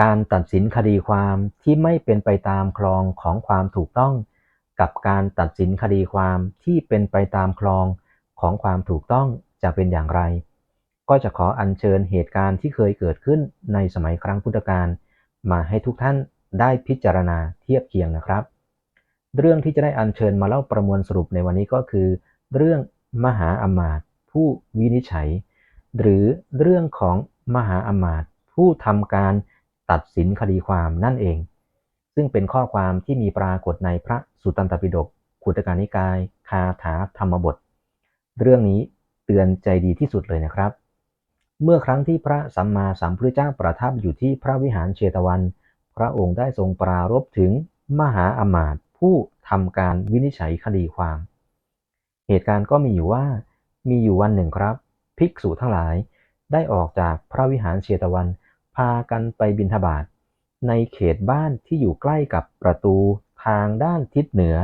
การตัดสินคดีความที่ไม่เป็นไปตามคลองของความถูกต้อง กับการตัดสินคดีความที่เป็นไปตามคลองของความถูกต้องจะเป็นอย่างไร ก็จะขออัญเชิญเหตุการณ์ที่เคยเกิดขึ้นในสมัยครั้งพุทธกาลมาให้ทุกท่านได้พิจารณาเทียบเคียงนะครับ เรื่องที่จะได้อัญเชิญมาเล่าประมวลสรุปในวันนี้ก็คือ เรื่องมหาอมาตย์ผู้วินิจฉัย หรือเรื่องของมหาอมาตย์ผู้ทำการ ตัดสินคดีความนั่นเอง ซึ่งเป็นข้อความที่มีปรากฏในพระสุตตันตปิฎกขุตการนิกาย คาถาธรรมบท เรื่องนี้เตือนใจดีที่สุดเลยนะครับ เมื่อครั้งที่พระสัมมาสัมพุทธเจ้าประทับอยู่ที่พระวิหารเชตวัน พระองค์ได้ทรงปรารภถึงมหาอมาตย์ผู้ทำการวินิจฉัยคดีความ เหตุการณ์ก็มีอยู่ว่ามีอยู่วันหนึ่งครับ ภิกษุทั้งหลายได้ออกจากพระวิหารเชตวัน พากันไปบิณฑบาตในเขตบ้านที่อยู่ใกล้กับประตูทางด้านทิศเหนือ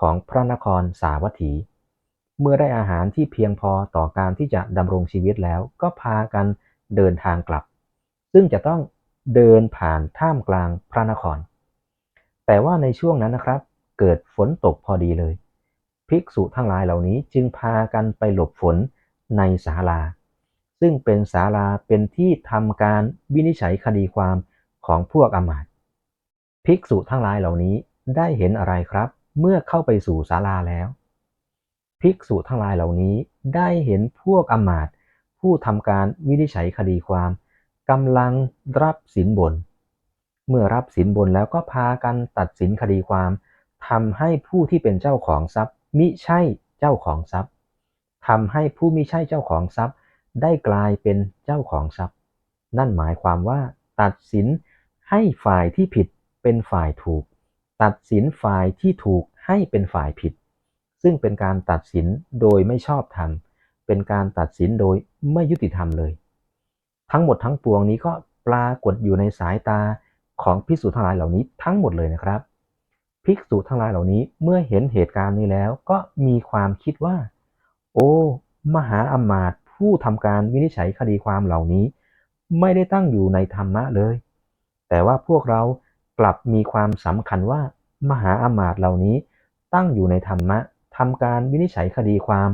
ของพระนครสาวัตถี เมื่อได้อาหารที่เพียงพอต่อการที่จะดำรงชีวิตแล้วก็พากันเดินทางกลับ ซึ่งจะต้องเดินผ่านท่ามกลางพระนคร แต่ว่าในช่วงนั้นนะครับ เกิดฝนตกพอดีเลย ภิกษุทั้งหลายเหล่านี้จึงพากันไปหลบฝนในศาลา ซึ่งเป็นศาลาเป็นที่ทำการวินิจฉัยคดีความของพวกอมาตย์ภิกษุทั้งหลายเหล่านี้ได้เห็นอะไรครับ เมื่อเข้าไปสู่ศาลาแล้ว ภิกษุทั้งหลายเหล่านี้ได้เห็นพวกอมาตย์ผู้ทำการวินิจฉัยคดีความกำลังรับสินบน เมื่อรับสินบนแล้วก็พากันตัดสินคดีความทำให้ผู้ที่เป็นเจ้าของทรัพย์มิใช่เจ้าของทรัพย์ทำให้ผู้มิใช่เจ้าของทรัพย์ ได้กลายเป็นเจ้าของทรัพย์ นั่นหมายความว่า ตัดสินให้ฝ่ายที่ผิดเป็นฝ่ายถูก ตัดสินฝ่ายที่ถูกให้เป็นฝ่ายผิด ซึ่งเป็นการตัดสินโดยไม่ชอบธรรม เป็นการตัดสินโดยไม่ยุติธรรมเลย ทั้งหมดทั้งปวงนี้ก็ปรากฏอยู่ในสายตาของภิกษุทั้งหลายเหล่านี้ทั้งหมดเลยนะครับภิกษุทั้งหลายเหล่านี้เมื่อเห็นเหตุการณ์นี้แล้วก็มีความคิดว่า โอ้ มหาอมาตย ผู้ทำการวินิจฉัยคดีความเหล่านี้ ไม่ได้ตั้งอยู่ในธรรมะเลย แต่ว่าพวกเรากลับมีความสำคัญว่ามหาอมาตย์เหล่านี้ ตั้งอยู่ในธรรมะทำการวินิจฉัยคดีความ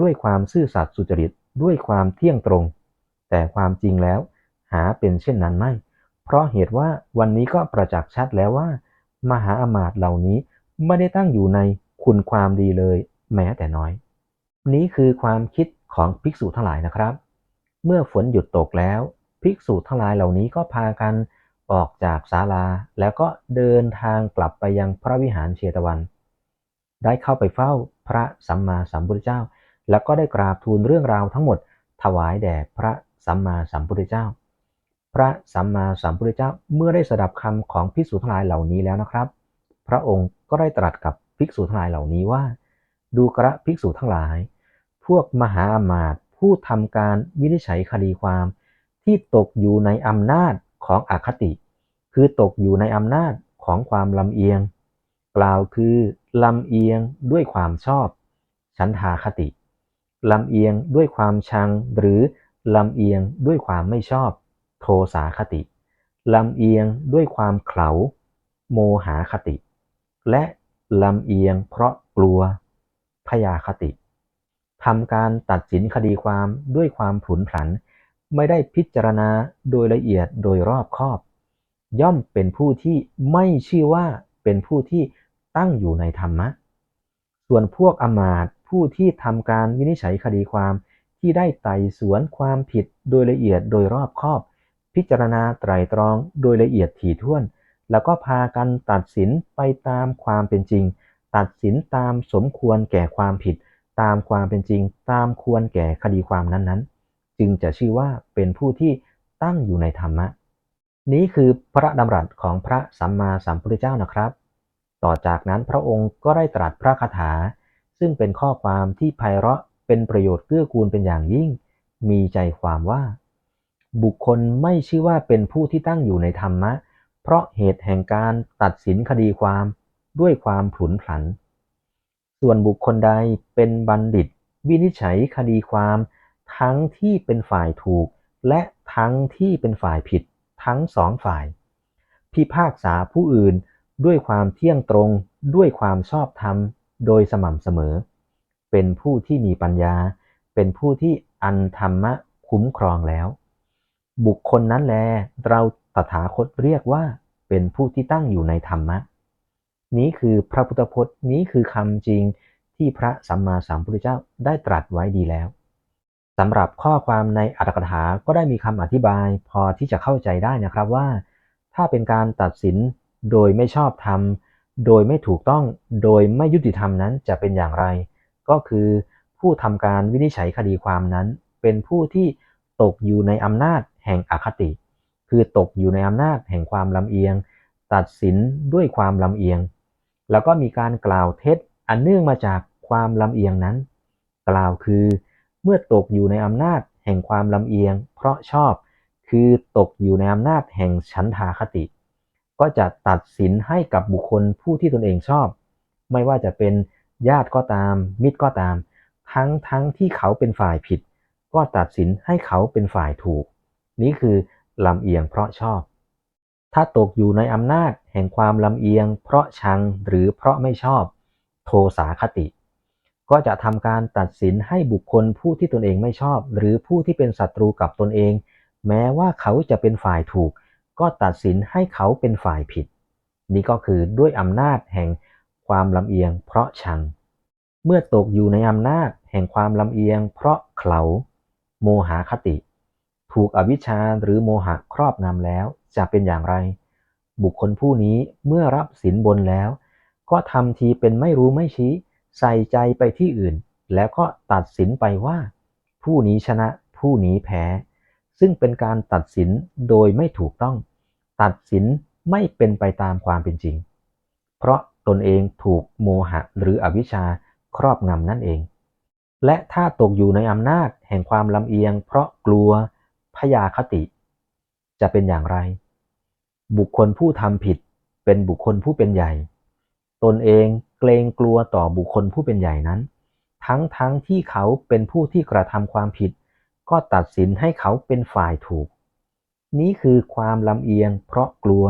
ด้วยความซื่อสัตย์สุจริตด้วยความเที่ยงตรง แต่ความจริงแล้ว หาเป็นเช่นนั้นไม่ เพราะเหตุว่าวันนี้ก็ประจักษ์ชัดแล้วว่า มหาอมาตย์เหล่านี้ไม่ได้ตั้งอยู่ในคุณความดีเลย แม้แต่น้อย นี้คือความคิด ของภิกษุทั้งหลายนะครับ เมื่อฝนหยุดตกแล้ว ภิกษุทั้งหลายเหล่านี้ก็พากันออกจากศาลา แล้วก็เดินทางกลับไปยังพระวิหารเชตวัน ได้เข้าไปเฝ้าพระสัมมาสัมพุทธเจ้า แล้วก็ได้กราบทูลเรื่องราวทั้งหมด ถวายแด่พระสัมมาสัมพุทธเจ้า พระสัมมาสัมพุทธเจ้าเมื่อได้สดับคำของภิกษุทั้งหลายเหล่านี้แล้วนะครับ พระองค์ก็ได้ตรัสกับภิกษุทั้งหลายเหล่านี้ว่า ดูกระภิกษุทั้งหลาย พวกมหาอมาตย์ผู้ทำการวินิจฉัยคดีความ ที่ตกอยู่ในอำนาจของอคติ คือตกอยู่ในอำนาจของความลำเอียง กล่าวคือลำเอียงด้วยความชอบ ฉันทาคติลำเอียงด้วยความชัง หรือลำเอียงด้วยความไม่ชอบ โทสาคติลำเอียงด้วยความเข่าโมหาคติ และลำเอียงเพราะกลัวพยาคติ ทำการตัดสินคดีความด้วยความผุนผัน ไม่ได้พิจารณาโดยละเอียดโดยรอบคอบ ย่อมเป็นผู้ที่ไม่ชื่อว่าเป็นผู้ที่ตั้งอยู่ในธรรมะ ส่วนพวกอมาตผู้ที่ทำการวินิจฉัยคดีความที่ได้ไต่สวนความผิดโดยละเอียดโดยรอบคอบ พิจารณาไตรตรองโดยละเอียดถี่ถ้วน แล้วก็พากันตัดสินไปตามความเป็นจริง ตัดสินตามสมควรแก่ความผิด ตามความเป็นจริงตามควรแก่คดีความนั้นๆ จึงจะชื่อว่าเป็นผู้ที่ตั้งอยู่ในธรรมะ นี้คือพระดำรัสของพระสัมมาสัมพุทธเจ้านะครับ ต่อจากนั้นพระองค์ก็ได้ตรัสพระคาถา ซึ่งเป็นข้อความที่ไพเราะเป็นประโยชน์เกื้อกูลเป็นอย่างยิ่ง มีใจความว่า บุคคลไม่ชื่อว่าเป็นผู้ที่ตั้งอยู่ในธรรมะ เพราะเหตุแห่งการตัดสินคดีความด้วยความผุนผัน ส่วนบุคคลใดเป็นบัณฑิต วินิจฉัยคดีความ ทั้งที่เป็นฝ่ายถูก และทั้งที่เป็นฝ่ายผิด ทั้งสองฝ่าย พิพากษาผู้อื่นด้วยความเที่ยงตรงด้วยความชอบธรรม โดยสม่ำเสมอ เป็นผู้ที่มีปัญญา เป็นผู้ที่อันธรรมะคุ้มครองแล้ว บุคคลนั้นแล เราตถาคตเรียกว่าเป็นผู้ที่ตั้งอยู่ในธรรมะ นี้คือพระพุทธพจน์นี้คือคำจริงที่พระสัมมาสัมพุทธเจ้าได้ตรัสไว้ดีแล้วสำหรับข้อความในอัตถกถาก็ได้มีคำอธิบายพอที่จะเข้าใจได้นะครับว่า ถ้าเป็นการตัดสินโดยไม่ชอบธรรม โดยไม่ถูกต้องโดยไม่ยุติธรรมนั้นจะเป็นอย่างไร ก็คือผู้ทำการวินิจฉัยคดีความนั้น เป็นผู้ที่ตกอยู่ในอำนาจแห่งอคติ คือตกอยู่ในอำนาจแห่งความลำเอียง ตัดสินด้วยความลำเอียง แล้วก็มีการกล่าวเท็จอันเนื่องมาจากความลำเอียงนั้น กล่าวคือเมื่อตกอยู่ในอำนาจแห่งความลำเอียง เพราะชอบ คือตกอยู่ในอำนาจแห่งฉันทาคติ ก็จะตัดสินให้กับบุคคลผู้ที่ตนเองชอบ ไม่ว่าจะเป็นญาติก็ตาม มิตรก็ตาม ทั้งทั้งที่เขาเป็นฝ่ายผิด ก็ตัดสินให้เขาเป็นฝ่ายถูก นี้คือลำเอียงเพราะชอบ ถ้าตกอยู่ในอำนาจแห่งความลำเอียง เพราะชังหรือเพราะไม่ชอบโทสาคติ ก็จะทำการตัดสินให้บุคคลผู้ที่ตนเองไม่ชอบ หรือผู้ที่เป็นศัตรูกับตนเอง แม้ว่าเขาจะเป็นฝ่ายถูก ก็ตัดสินให้เขาเป็นฝ่ายผิด นี่ก็คือด้วยอำนาจแห่งความลำเอียง เพราะชัง เมื่อตกอยู่ในอำนาจแห่งความลำเอียง เพราะเขาโมหคติ ถูกอวิชชาหรือโมหะครอบงำแล้ว จะเป็นอย่างไร บุคคลผู้นี้เมื่อรับสินบนแล้ว ก็ทำทีเป็นไม่รู้ไม่ชี้ ใส่ใจไปที่อื่น แล้วก็ตัดสินไปว่า ผู้นี้ชนะผู้นี้แพ้ ซึ่งเป็นการตัดสินโดยไม่ถูกต้อง ตัดสินไม่เป็นไปตามความเป็นจริง เพราะตนเองถูกโมหะหรืออวิชชาครอบงำนั่นเอง และถ้าตกอยู่ในอำนาจแห่งความลำเอียง เพราะกลัวพยาคติ จะเป็นอย่างไร บุคคลผู้ทำผิด เป็นบุคคลผู้เป็นใหญ่ ตนเองเกรงกลัวต่อบุคคลผู้เป็นใหญ่นั้น ทั้งทั้งที่เขาเป็นผู้ที่กระทำความผิด ก็ตัดสินให้เขาเป็นฝ่ายถูก นี้คือความลำเอียง เพราะกลัว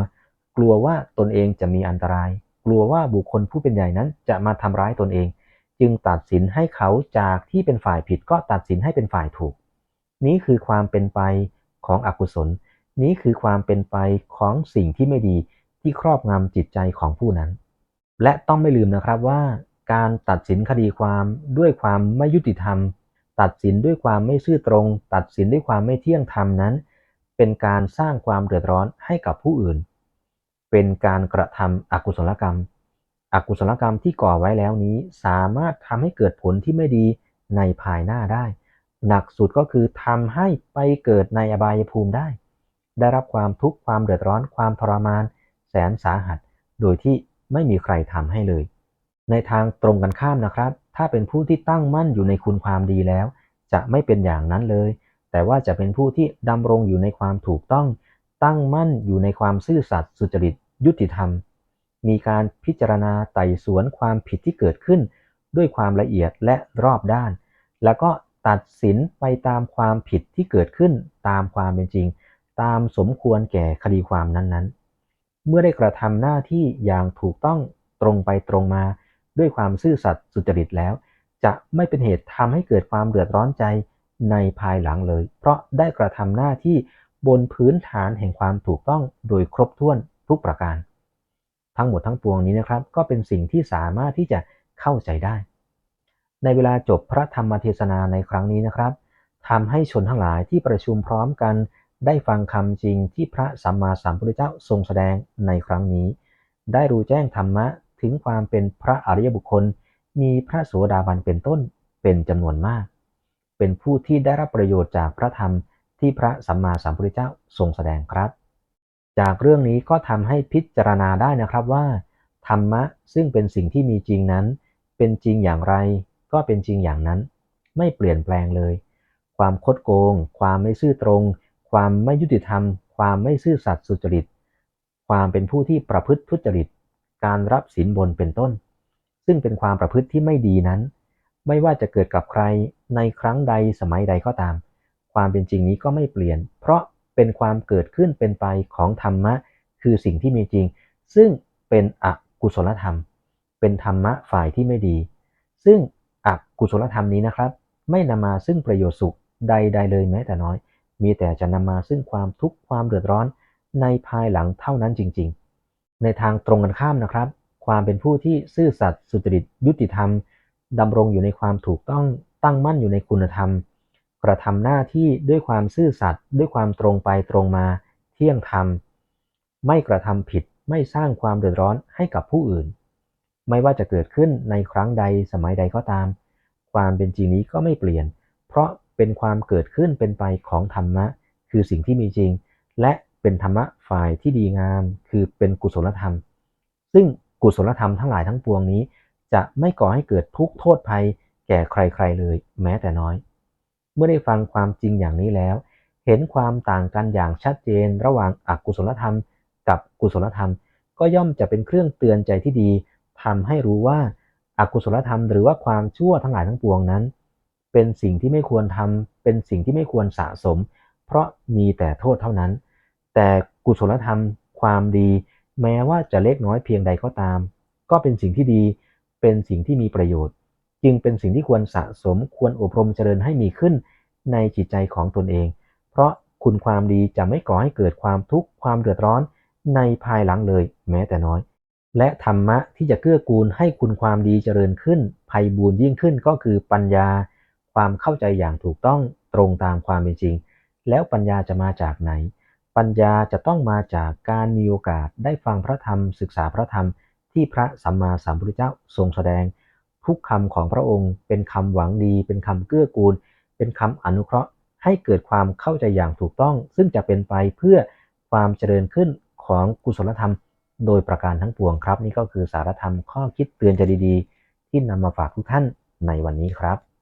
กลัวว่าตนเองจะมีอันตราย กลัวว่าบุคคลผู้เป็นใหญ่นั้นจะมาทำร้ายตนเอง จึงตัดสินให้เขาจากที่เป็นฝ่ายผิด ก็ตัดสินให้เป็นฝ่ายถูก นี้คือความเป็นไปของอกุศล นี้คือความเป็นไปของสิ่งที่ไม่ดีที่ครอบงำจิตใจของผู้นั้น และต้องไม่ลืมนะครับว่า การตัดสินคดีความด้วยความไม่ยุติธรรม ตัดสินด้วยความไม่ซื่อตรง ตัดสินด้วยความไม่เที่ยงธรรมนั้น เป็นการสร้างความเดือดร้อนให้กับผู้อื่น เป็นการกระทำอกุศลกรรม อกุศลกรรมที่ก่อไว้แล้วนี้สามารถทำให้เกิดผลที่ไม่ดีในภายหน้าได้ หนักสุดก็คือทำให้ไปเกิดในอบายภูมิได้ ได้รับความทุกข์ความเดือดร้อนความทรมาน แสนสาหัส โดยที่ไม่มีใครทำให้เลย ในทางตรงกันข้ามนะครับ ถ้าเป็นผู้ที่ตั้งมั่นอยู่ในคุณความดีแล้ว จะไม่เป็นอย่างนั้นเลย แต่ว่าจะเป็นผู้ที่ดำรงอยู่ในความถูกต้อง ตั้งมั่นอยู่ในความซื่อสัตย์สุจริตยุติธรรม มีการพิจารณาไต่สวนความผิดที่เกิดขึ้น ด้วยความละเอียดและรอบด้าน แล้วก็ตัดสินไปตามความผิดที่เกิดขึ้นตามความเป็นจริง ตามสมควรแก่คดีความนั้นๆ เมื่อได้กระทำหน้าที่อย่างถูกต้องตรงไปตรงมาด้วยความซื่อสัตย์สุจริตแล้ว จะไม่เป็นเหตุทำให้เกิดความเดือดร้อนใจในภายหลังเลย เพราะได้กระทำหน้าที่บนพื้นฐานแห่งความถูกต้องโดยครบถ้วนทุกประการ ทั้งหมดทั้งปวงนี้นะครับ ก็เป็นสิ่งที่สามารถที่จะเข้าใจได้ ในเวลาจบพระธรรมเทศนาในครั้งนี้นะครับทำให้ชนทั้งหลายที่ประชุมพร้อมกัน ได้ฟังคำจริงที่พระสัมมาสัมพุทธเจ้าทรงแสดงในครั้งนี้ ได้รู้แจ้งธรรมะถึงความเป็นพระอริยบุคคล มีพระโสดาบันเป็นต้นเป็นจำนวนมาก เป็นผู้ที่ได้รับประโยชน์จากพระธรรมที่พระสัมมาสัมพุทธเจ้าทรงแสดงครับ จากเรื่องนี้ก็ทำให้พิจารณาได้นะครับว่า ธรรมะซึ่งเป็นสิ่งที่มีจริงนั้น เป็นจริงอย่างไร ก็เป็นจริงอย่างนั้น ไม่เปลี่ยนแปลงเลย ความคดโกง ความไม่ซื่อตรง ความไม่ยุติธรรม ความไม่ซื่อสัตย์สุจริต ความเป็นผู้ที่ประพฤติทุจริต การรับสินบนเป็นต้น ซึ่งเป็นความประพฤติที่ไม่ดีนั้น ไม่ว่าจะเกิดกับใครในครั้งใดสมัยใดก็ตาม ความเป็นจริงนี้ก็ไม่เปลี่ยน เพราะเป็นความเกิดขึ้นเป็นไปของธรรมะ คือสิ่งที่มีจริง ซึ่งเป็นอกุศลธรรม เป็นธรรมะฝ่ายที่ไม่ดี ซึ่งอกุศลธรรมนี้นะครับ ไม่นำมาซึ่งประโยชน์สุขใด ๆ เลยแม้แต่น้อย มีแต่จะนำมาซึ่งความทุกข์ความเดือดร้อนในภายหลังเท่านั้นจริง ๆ ในทางตรงกันข้ามนะครับ ความเป็นผู้ที่ซื่อสัตย์สุจริตยุติธรรมดำรงอยู่ในความถูกต้องตั้งมั่นอยู่ในคุณธรรม กระทำหน้าที่ด้วยความซื่อสัตย์ด้วยความตรงไปตรงมา เที่ยงธรรม ไม่กระทำผิดไม่สร้างความเดือดร้อนให้กับผู้อื่น ไม่ว่าจะเกิดขึ้นในครั้งใดสมัยใดก็ตาม ความเป็นจริงนี้ก็ไม่เปลี่ยน เพราะ เป็นความเกิดขึ้นเป็นไปของธรรมะ คือสิ่งที่มีจริง และเป็นธรรมะฝ่ายที่ดีงาม คือเป็นกุศลธรรม ซึ่งกุศลธรรมทั้งหลายทั้งปวงนี้ จะไม่ก่อให้เกิดทุกข์โทษภัย แก่ใครๆเลย แม้แต่น้อย เมื่อได้ฟังความจริงอย่างนี้แล้ว เห็นความต่างกันอย่างชัดเจนระหว่างอกุศลธรรม กับกุศลธรรม ก็ย่อมจะเป็นเครื่องเตือนใจที่ดีทำให้รู้ว่าอากุศลธรรมหรือว่าความชั่วทั้งหลายทั้งปวงนั้น เป็นสิ่งที่ไม่ควรทำเป็นสิ่งที่ไม่ควรสะสม เพราะมีแต่โทษเท่านั้น แต่กุศลธรรม ความดี แม้ว่าจะเล็กน้อยเพียงใดก็ตาม ก็เป็นสิ่งที่ดี เป็นสิ่งที่มีประโยชน์ จึงเป็นสิ่งที่ควรสะสม ควรอบรมเจริญให้มีขึ้นในจิตใจของตนเอง เพราะคุณความดีจะไม่ก่อให้เกิดความทุกข์ ความเดือดร้อนในภายหลังเลย แม้แต่น้อย และธรรมะที่จะเกื้อกูลให้คุณความดีเจริญขึ้นภัยบูญยิ่งขึ้นก็คือปัญญา ความเข้าใจอย่างถูกต้องตรงตามความเป็นจริง แล้วปัญญาจะมาจากไหน ปัญญาจะต้องมาจากการมีโอกาสได้ฟังพระธรรม ศึกษาพระธรรม ที่พระสัมมาสัมพุทธเจ้าทรงแสดง ทุกคำของพระองค์ เป็นคำหวังดี เป็นคำเกื้อกูล เป็นคำอนุเคราะห์ ให้เกิดความเข้าใจอย่างถูกต้อง ซึ่งจะเป็นไปเพื่อความเจริญขึ้นของกุศลธรรม โดยประการทั้งปวงครับ นี่ก็คือสารธรรมข้อคิดเตือนใจดีๆ ที่นำมาฝากทุกท่านในวันนี้ครับ